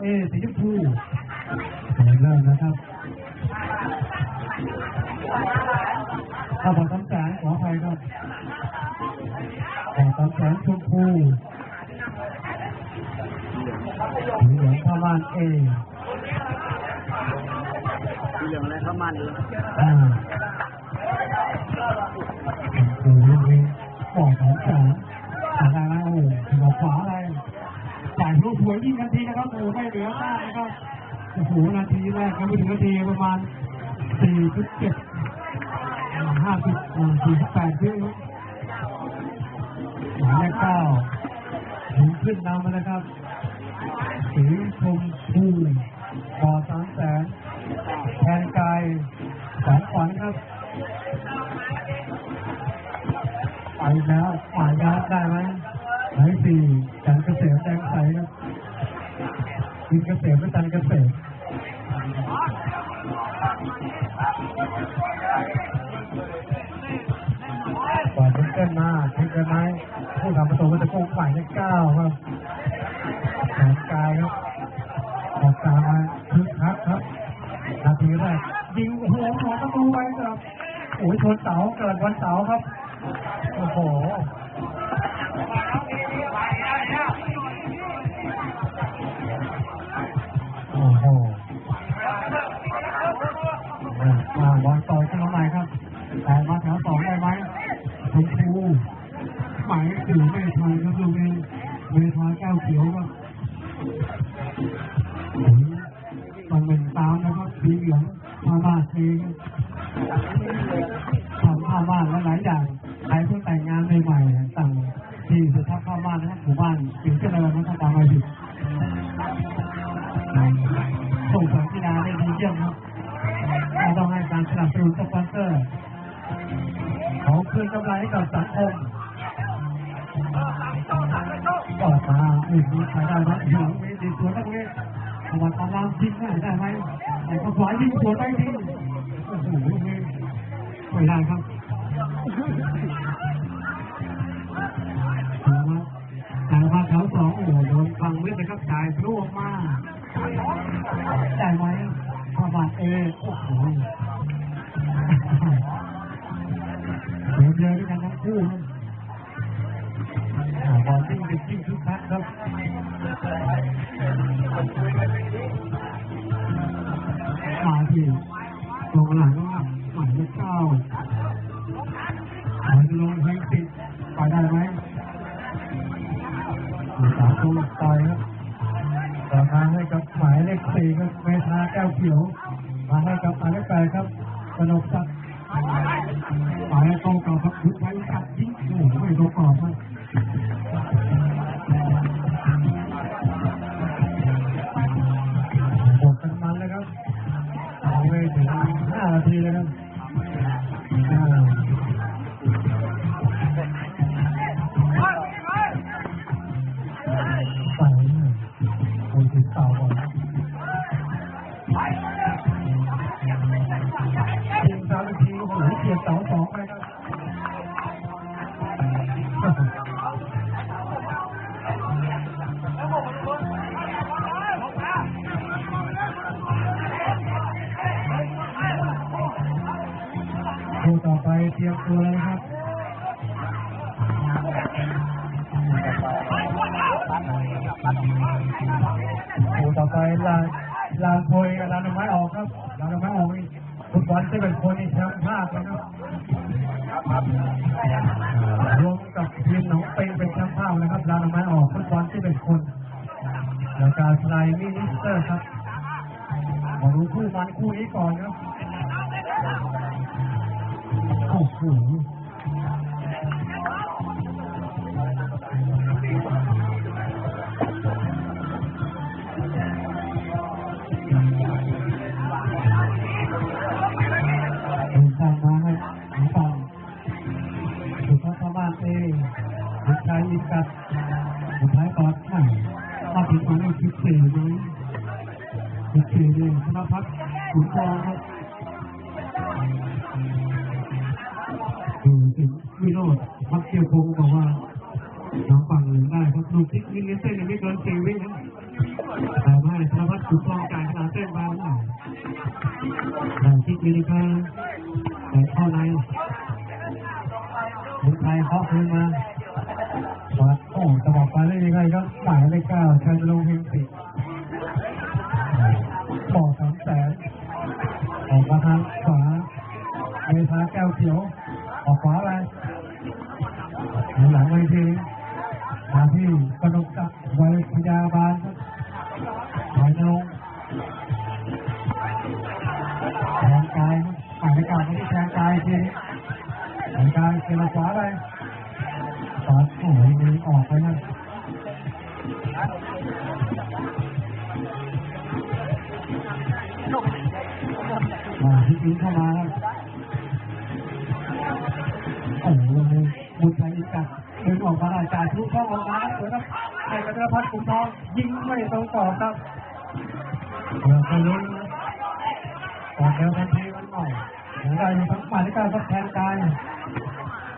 เอสีชมพูเริ่มนะครับข้าวบอลสามแสนขออภัยครับบอลสามแสนชมพูสีเหลืองเข้าบ้านเอสีเหลืองอะไรเข้ามันเลยอ่าดูเรื่องนี้บอกของสา วยยิ่งนทีนะครับโอ้ไม่เหลือมานะครับโอ้โหนาทีแรกยังไม่ถึงนาทีประมาณสี่จุดเจ็ดห้าสิบสี่สิบแปดวิหมายเลขเก้าถึงขึ้นนำมานะครับสีชมพูบ่อสามแสนแทนกายแสนขวัญครับไปแล้วฝ่ายยัดได้ไหม ทิ้งกันไหมผู้ทำประตูก็จะโค้งฝ่ายเลขเก้าครับแสนกายครับออกตามมาคึกคักครับ นาทีแรกยิงหัวหัวประตูไปครับโอ้ยชนเสาเกิดวันเสาครับ โอ้โห เยี่ยมครับเราต้องให้การสนับสนุนสปอนเซอร์เขาคืนกำไรให้กับสังคมก็มาอุ้ยมีใครได้ไหมหลังมีดีสวนตรงนี้จังหวัดตารางยิงได้ได้ไหมไอ้ข้าวสวยยิงสวนได้ดีโอ้โหไม่ได้ครับถือว่าแต่ละภาคแถวสองโอ้โหโดนฟังไม่เลยครับจ่ายทะลุออกได้ไหม พระบาทเอโอ้โหเดี๋ยวเจอด้วยกันทั้งคู่นะอ่าบอลยิ่งเป็นยิ่งคึกคักครับมาที่ตรงหลังว่าหมายเลขเก้าหมายลงเพลงติดไปได้ไหมสามตัวต่อยครับต่อมาให้กับหมายเลขสี่ครับ เขียวมาให้กับอายเลขแปดครับสนุกสักไป คู่ต่อไปเตรียมตัวเลยครับคู่ต่อไปลานลานโพยกับลานดอกไม้ออกครับลานดอกไม้ออกนี่ฟุตบอลจะเป็นคนที่แชมป์ภาคเลยครับรวมกับทีมหนองเปงเป็นแชมป์ภาคนะครับลานดอกไม้ออกฟุตบอลที่เป็นคนแล้วการสไลมินิสเตอร์ครับมาดูคู่มันคู่นี้ก่อนครับ โอ้โหดูสร้างมาให้หมูป่าสุดท้ายชาวบ้านเองสุดท้ายยิงกัดสุดท้ายกอดไข่มาถึงตรงนี้สิบสี่นี้สิบสี่นี่ธนพัฒน์ขุนกองครับ น้องฝั่เหลืองได้ครับมิลลิเซนยังไม่เกินสี่วินะแต่ไม่ให้ธนวัฒน์สุดฟองจ่ายขนาดเส้นบางหน่อยแบ่งที่มินิคาแต่เข้าในลุงไทยเคาะคืนมาวัดโอ้จะบอกไปได้ยังไงครับหมายเลขเก้าชัยนรงค์เฮงสิบอสามแสนออกมาทางขวาเมธาแก้วเขียว ออกขวาไปหลังเวที หมายเลขเก้าไม่แทงกายทีนี้แทงกายเกลขวาไปตอนโอ้ยมืออกไปนั่นมาที่อินเข้ามาครับโอ้โหบุญชัยอีกจัดดึงออกมาจ่ายทุกช่องออกมาแล้วยวครับให้กระพัดกุมทองยิงไม่ตรงต่อครับเดี๋ยวไปลุ้นก่อนเดียวทัน เดี๋ยวได้ทั้งหมายเลขเก้ารทดแทนกาย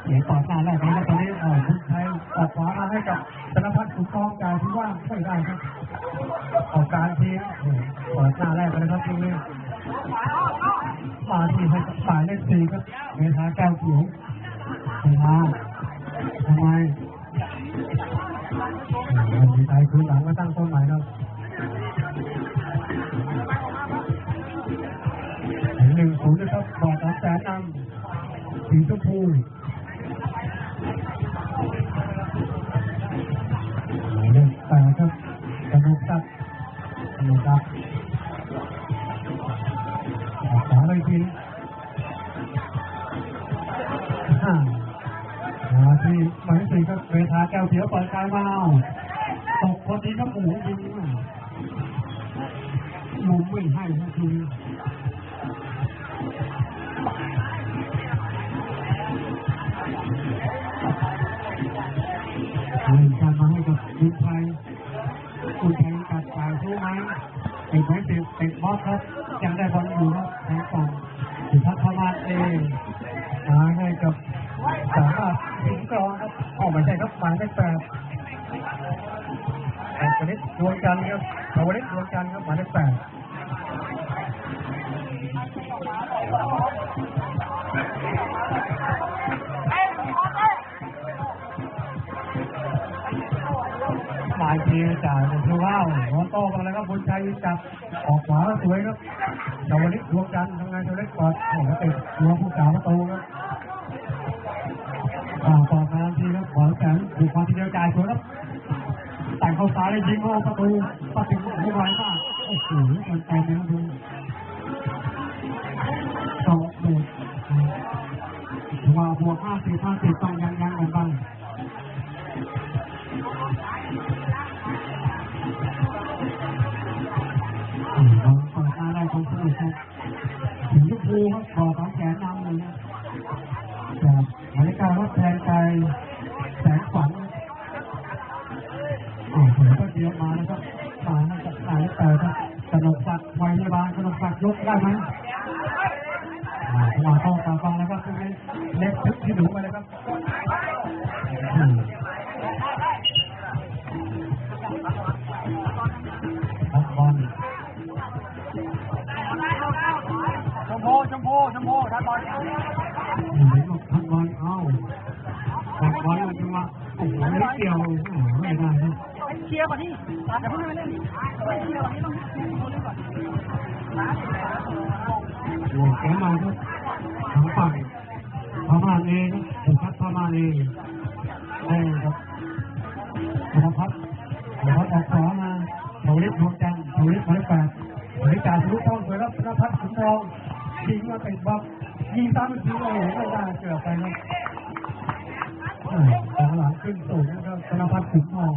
เสียต่อหน้าแรกนะครับตอนนี้เออบุญชัยออกขวามาให้กับธนพัฒน์กุมทองจ่ายที่ว่างไม่ได้ครับออกการทีเปิดหน้าแรกไปเลยครับทีนี้มาที่ให้กับฝ่ายเลขสี่ครับเมธาแก้วเขียวเมธา หมายเลขแปดครับกระดูกตัดกระดูกตัดออกขวาเลยทีห้ามาที่หมายเลขสี่ก็เวทาแก้วเขียวเปิดกายมาเอาตกพอดีก็หมูยิงมาลุมไม่ให้ทันที เล่นการมาให้กับบุญไทยบุญไทยกัดจ่ายสู้ไหมติดไหมติดติดบอสครับยังได้บอลอยู่ครับแทงต่อสุพัฒน์พมาเองมาให้กับสามารถถึงกรองครับออกมาใช่ครับหมายเลขแปดแปดวันนี้ดวงจันทร์ครับวันนี้ดวงจันทร์ครับหมายเลขแปด หัวโตกันเลยครับบุญชัยจับออกขวาสวยครับชาวลิตดวงจันทร์ทำงานชาวลิตกอดโอ้โหติดตัวผู้สาวประตูครับอ่าต่อมาทีครับขอแสนถูกความทีเดียวจ่ายสวยครับแต่งเข้าซ้ายแล้ยิงเข้าประตูประตูไม่ไหวมากโอ้โหมันแตกนะครับดูสองเดือดถือว่าบวกห้าสิบห้าสิบต้อง ดหน้าได้ความสนุกครับถึงลูกภูครับต่อสองแสนนำเลยนะจากหมายเลขเก้ารับแทนใจแสงฝันโอ้โหก็เดียวมานะครับมาให้กับหมายแต่ครับกนกศักดิ์ไวยพยาบาลกนกศักดิ์ยกได้ไหมอ่ามาต้องตาฟังนะครับตร มพูทัดบอลอยู่ในลูกทันบอลเอาทันบอลจังหวะโอ้โหไม่เกี่ยวไม่ได้ครับเชียร์ก่อนที่อย่เพิ่งให้มันเล่นเชียร์ก่อนที่ต้องเล่นก่อนโอ้แกมาครับทางฝั่งพม่าเองผมพัดพม่าเองได้ครับธนพัฒน์ธนพัฒน์ออกขวามาเลิมดวงจันทร์เลิมหมายเลขแปดหมายเลขจ่าทะลุช่องสวยครับธนพัฒน์ขุนทอง มาติดบล็อกยิงตามอีกทีโอ้โหไม่ได้เกือบไปครับอ่าทางหลังขึ้นสูงนะครับธนพัฒน์ขุนทอง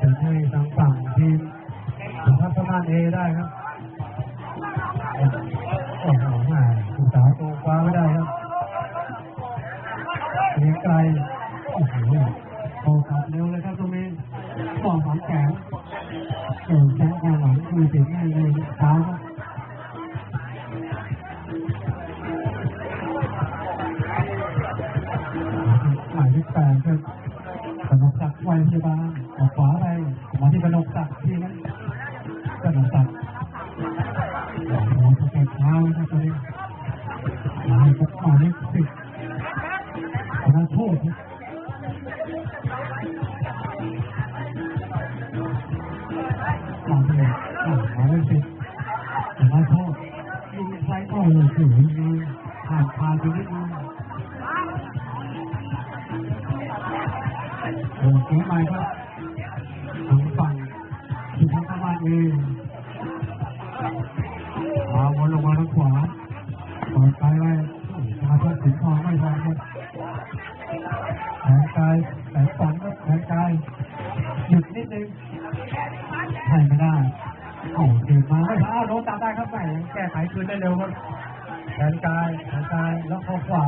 จะให้ทางฝั่งทีมพัฒนาเอได้ครับ โอ้โหโตกลับเร็วเลยครับตรงนี้ฟองสามแขนโอ้โหแขนงหลังคือเสียงในเท้าครับหมายเลขแปดครับกนกศักดิ์ไวยพยาบาล งไซโอ้โหสวยงามผ่านพาไปนิดนึงโอ้เสียไปครับทางฝั่งที่ทางเข้ามาเองมาวนลงมาทางขวาเปิดไปไว้มาทางสิงห์ทองไม่ทันครับแขนกายแขนฝังครับแขนกายหยุดนิดนึงใช่ไม่ได้ โอ้เดินมาไม่ทันอ้าวโดนจับได้ครับแม่แก้ไขคืนได้เร็วครับแขนกายแขนกายแล้วเข้าขวา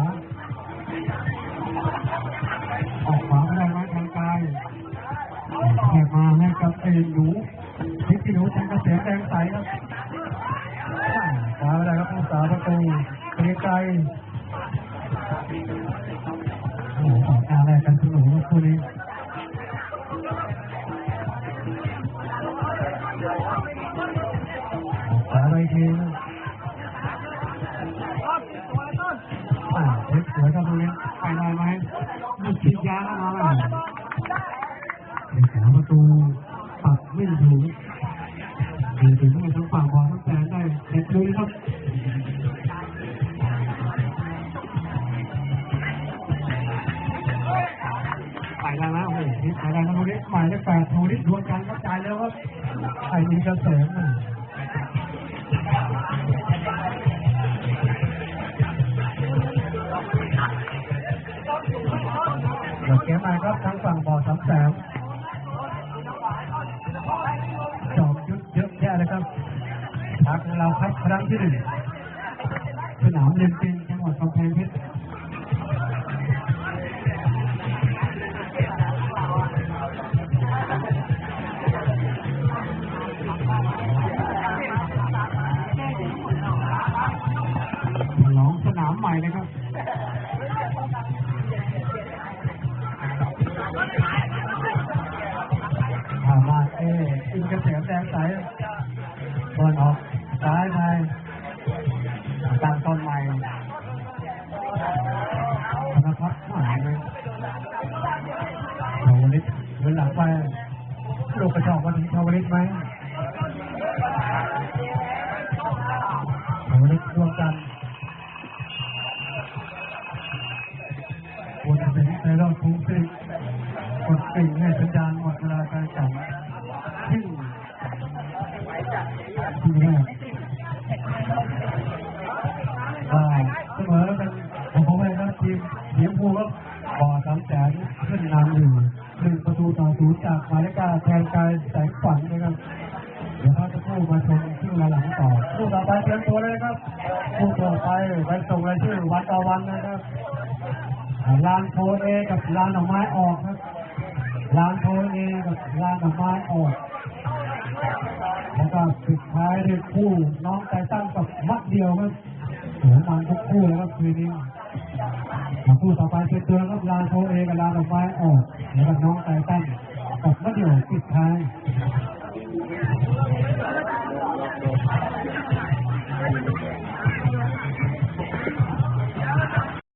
ออกขวาไม่ได้ไหมทางกายแค่มาให้กับไอ้หนูพิกกี้หนูจังกระเสียงแดงใสครับขวาไม่ได้ครับผู้สาประตูเกรียงไกรโอ้โหออกการแรกกันสนุกครับคู่นี้ เช็คสวยครับตรงนี้ไปได้ไหมมีฉีดยาแล้วมาแล้วเด็กสามประตูปัดไม่ถูกดีถึงทั้งทั้งฝั่งบอลทั้งแฟนได้เด็ดลุยครับไปได้แล้วโอ้โหไปได้แล้วตรงนี้หมายเลขแปดโทรนี่ดวงกันกระจายแล้วครับไอ้มีกระเสริม มาครับทางฝั่งบ่อสามแสนจอบยุดเยอะแยะเลยครับพักเราครับครั้งที่หนึ่งสนามเรียนปิงจังหวัดกำแพงเพชรฉลองสนามใหม่นะครับ มแดงใสบออกซ้ายไปตั้งต้นใหม่นะครับหายเลยชาวลิศเดินหลังไปลูกกระจอกมาถึงชาวลิศไหม ที่แรกอ่าเสมอกันผมผมเองนะทีมทีมผู้ก็บ่อสามแสนขึ้นนำอยู่หนึ่งประตูต่อศูนย์จากหมายเลขเก้าแทนกายแสงฝันนะครับ เดี๋ยวเขาจะพูดมาชมที่เวลาหลังต่อผู้ต่อไปเตรียมตัวเลยนะครับผู้ต่อไปไปส่งรายชื่อวันต่อวันนะครับลานโพเอกับลานดอกไม้ออกครับลานโพเอกับลานดอกไม้ออก แล้วก็ปิดท้ายด้วยคู่น้องไตตันกับมัดเดียวครับโหมันทุกคู่แลยครับคืนนี้คู่ต่อไปเป็นตัวครับลาโซเอกับลาดอกไม้ออกแล้วก็น้องไตตันกับมัดเดียวปิดท้าย